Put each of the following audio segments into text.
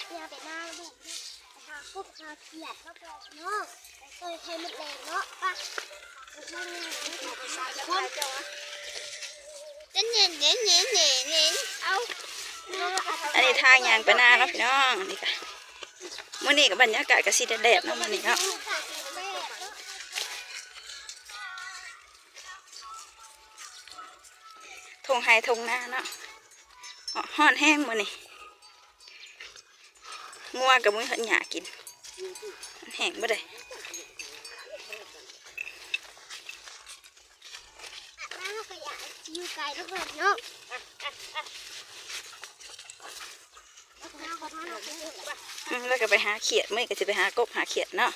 เที่ยวไปหน้าลูกไปหาคุบหาเขียดมาบอกเนาะไปเคยใครมันแรงเนาะปะไปทำงานไม่ถูกไปใส่คนเน้นเน้นเน้นเน้นเน้นเน้นเอาอันนี้ทางยางไปหน้าเนาะพี่น้องนี่ค่ะมื้อนี้กับบรรยากาศก็สิแดดๆเนาะมื้อนี้เนาะทงไฮทงหน้าเนาะฮ้อนแห้งมื้อนี้ งัวกับมือหันหยากินมันแห้งบ่ได้น้าขยะอยู่ไกลทุกคนเนาะน้าขอทานเอาไปเถอะอืมแล้วก็ไปหาเขียดมื้อนี้ก็สิไปหากบหาเขียดเนาะ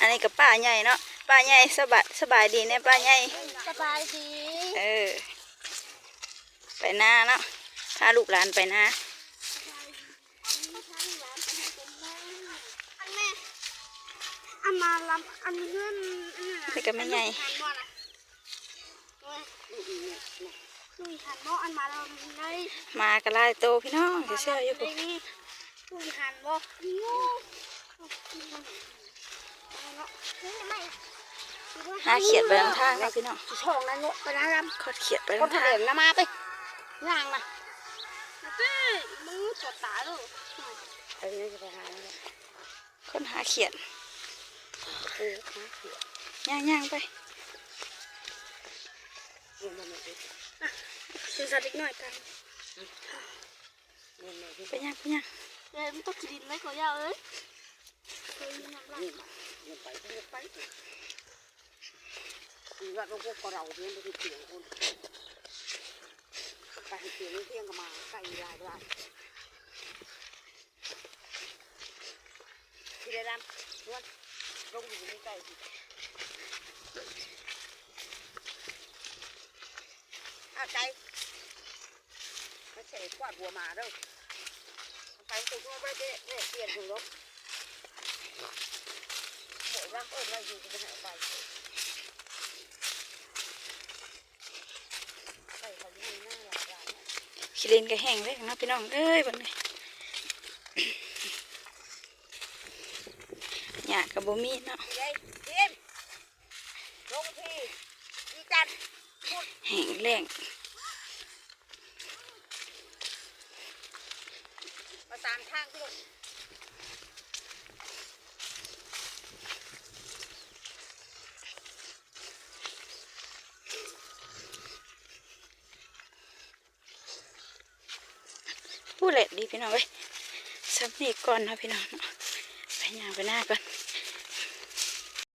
อันนี้ก็ป้าใหญ่เนาะ ป้าใหญ่สบายสบายดีเนี่ยป้าใหญ่ สบายดี เออ ไปหน้าเนาะ พาลูกหลานไปหน้า อันแม่ อันมาลำอันเงื่อนนี่ก็ไม่ใหญ่ลุยหันหม้ออันมาเราในมากระไล่โตพี่น้องเชื่ออยู่ในนี่ลุยหันหม้องูไม่หาเขียดไปทางทางเนาะพี่น้องช่องนั้นเนาะไปนะรขอดเขียดไปำคทานงทะทาเลงนะมาไปย่างนะเต้มือตดตาลูกเอ้ยจะไปหาแล้วคนหาเขียด เออหาเขียดย่างย่างๆไปซื้อสัตว์เล็กน้อยกันไปย่างไปย่างเอ้ยมันต้องกินไหมขอยาวเอ้ยเคยมีน้ำลายไปไปคือว่าเราพวกเราเนี่ยไม่ได้เถียงคนไปเถียงเที่ยงก็มาใกล้ลายลายที่ได้รำวัน ลงอยู่ใกล้สิอาใจไม่ใช่กวาดหัวมาเด้อไปตัวตัวไปเด้เนี่ยเปลี่ยนถูกแล้วหมดร่างเอิญเราอยู่กันไปไหนไปไปเขาอยู่หน้าหลายร้านเนี่ยขี้เลนก็แห้งเลยนะพี่น้องเอ้ยบัดนี้ ยากับบ่มีเนาะยายเทียนลงทีดีจันแห้งแรงมาตามทางพี่ลูกผู้เล็ดดีพี่น้องเว้ยสำนีก่อนเนาะพี่น้องเนาะไปย่างไปหน้าก่อน